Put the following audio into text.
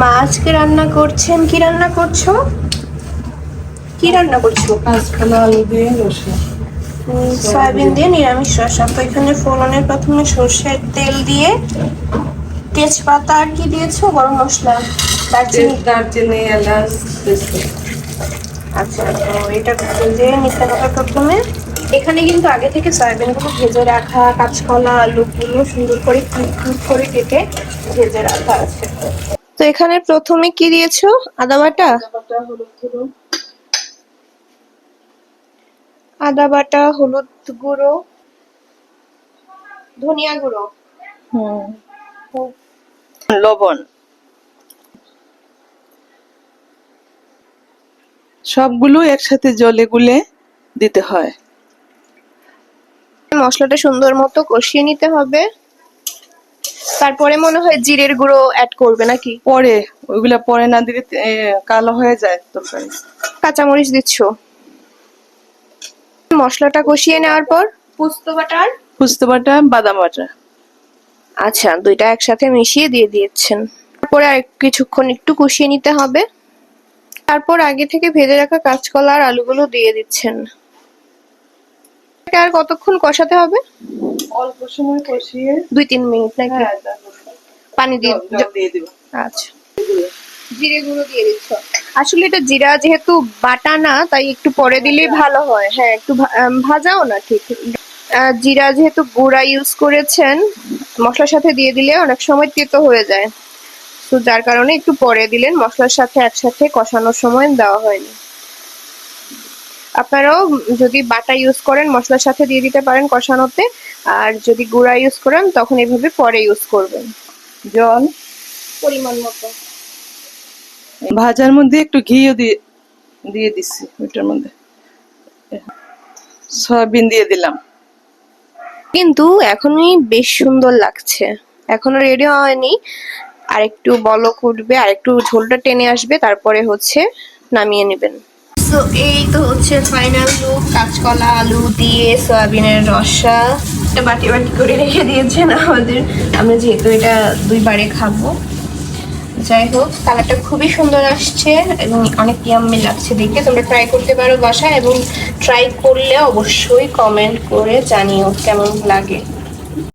মা আজকে রান্না করছেন? কি রান্না করছ? কি রান্না করছ? আলু দিয়ে রসুন। সয়াবিন দিয়ে নিরামিষ রসা তো এখানে ফোড়নের প্রথমে সর্ষের তেল দিয়ে তেজপাতা আর কি দিয়েছ? গরম মশলা? দারচিনি? দারচিনি এলাচ আচ্ছা তো এটা ভেজে নিতে হবে প্রথমে। এখানে কিন্তু আগে থেকে সয়াবিনগুলো ভেজে রাখা কাঁচকলা আলুগুলো সুন্দর করে কিউট করে কেটে ভেজে রাখা আছে। এখানে প্রথমে কি দিয়েছ? আদা বাটা? বাটা হলুদ গুঁড়ো আদা বাটা হলুদ গুঁড়ো ধনিয়া গুঁড়ো। হুম। লবণ। সবগুলো একসাথে জলে গুলে দিতে হয়। মশলাটা সুন্দর মতো কষিয়ে নিতে হবে। তারপরে মনে হয় জিরের গুঁড়ো অ্যাড করবে নাকি? পরে ওইগুলা পরে না দিলে কালো হয়ে যায় তরকারি। কাঁচামরিচ দিচ্ছ? মশলাটা কষিয়ে নেওয়ার পর পোস্ত বাটার পুস্ত বাটা বাদাম বাটা। আচ্ছা দুইটা একসাথে মিশিয়ে দিয়ে দিয়েছেন। তারপরে আর কিছুক্ষণ একটু কষিয়ে নিতে হবে। তারপর আগে থেকে ভেজে রাখা কাঁচকলা আর আলুগুলো দিয়ে দিচ্ছেন। এটা আর কতক্ষণ কষাতে হবে? অল্প সময় কষিয়ে দুই তিন মিনিট নাকি? হ্যাঁ, পানি দিয়ে আচ্ছা। জিরে গুঁড়ো দিয়ে দিচ্ছ। আসলে এটা জিরা যেহেতু বাটা না তাই একটু পরে দিলেই ভালো হয়। হ্যাঁ একটু ভাজাও না ঠিক। জিরা যেহেতু গুঁড়া ইউজ করেছেন মশলার সাথে দিয়ে দিলে অনেক সময় তেতো হয়ে যায়। তো যার কারণে একটু পরে দিলেন মশলার সাথে একসাথে কষানোর সময় দেওয়া হয়নি। আপনারাও যদি বাটা ইউজ করেন মশলার সাথে দিয়ে দিতে পারেন কষানোতে আর যদি গুঁড়া ইউজ করেন তখন এভাবে পরে ইউজ করবেন। জল পরিমাণ মতো। ভাজার মধ্যে একটু ঘিও দিয়ে দিয়ে দিছি ওইটার মধ্যে। সয়াবিন দিয়ে দিলাম। কিন্তু এখনই বেশ সুন্দর লাগছে। এখনও রেডি হয়নি। আর একটু বলক উঠবে আর একটু ঝোলটা টেনে আসবে তারপরে হচ্ছে নামিয়ে নেবেন। তো এই তো হচ্ছে ফাইনাল লুক কাঁচকলা, আলু দিয়ে সয়াবিনের রসা। এটা বাটি বাটি করে রেখে দিয়েছেন আমাদের। আমরা যেহেতু এটা দুইবারে খাব। যাই হোক, কালারটা খুবই সুন্দর আসছে এবং অনেক ইয়াম্মি লাগছে দেখতে তোমরা ট্রাই করতে পারো বাসায় এবং ট্রাই করলে অবশ্যই কমেন্ট করে জানিও কেমন লাগে।